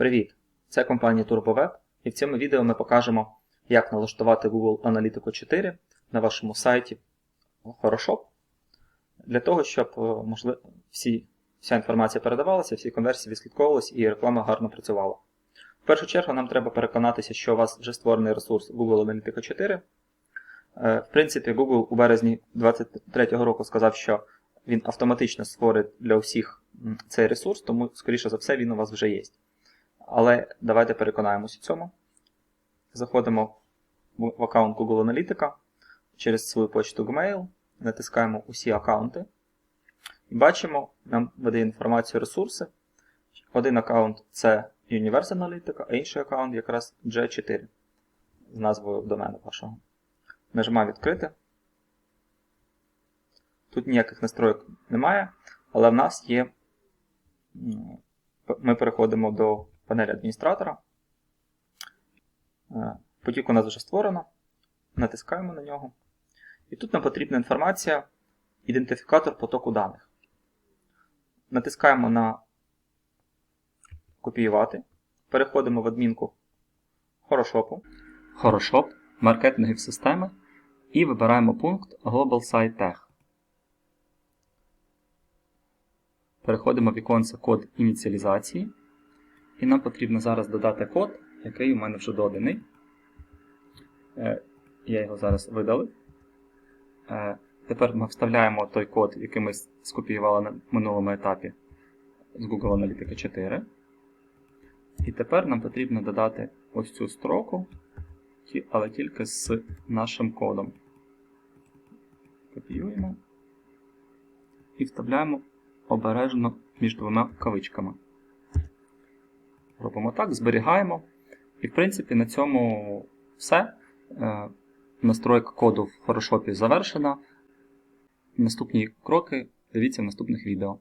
Привіт! Це компанія TurboWeb і в цьому відео ми покажемо, як налаштувати Google Analytics 4 на вашому сайті Хорошо для того, щоб е, можливо, всі, вся інформація передавалася, всі конверсії відслідковувалися і реклама гарно працювала. В першу чергу нам треба переконатися, що у вас вже створений ресурс Google Analytics 4. Е, В принципі, Google у березні 2023 року сказав, що він автоматично створить для усіх цей ресурс, тому, скоріше за все, він у вас вже є. Але давайте переконаємося в цьому. Заходимо в аккаунт Google Аналітика через свою почту Gmail, натискаємо усі аккаунти і бачимо, нам видає інформацію ресурси. Один аккаунт це Universe Analytica, а інший аккаунт якраз G4 з назвою домену вашого. Нажимаємо відкрити. Тут ніяких настроїк немає, але в нас є. Ми переходимо до панелі адміністратора. Е, Потік у нас вже створено. Натискаємо на нього. І тут нам потрібна інформація, ідентифікатор потоку даних. Натискаємо на Копіювати. Переходимо в адмінку Хорошопу. Хорошоп, маркетингові системи. І вибираємо пункт Global Site Tech. Переходимо в віконце код ініціалізації. І нам потрібно зараз додати код, який у мене вже доданий. Е, Я його зараз видалив. Е, Тепер ми вставляємо той код, який ми скопіювали на минулому етапі з Google Analytics 4. І тепер нам потрібно додати ось цю строку, але тільки з нашим кодом. Копіюємо і вставляємо обережно між двома кавичками. Робимо так, зберігаємо. І, в принципі, на цьому все. Е, Настройка коду в Photoshop завершена. Наступні кроки дивіться в наступних відео.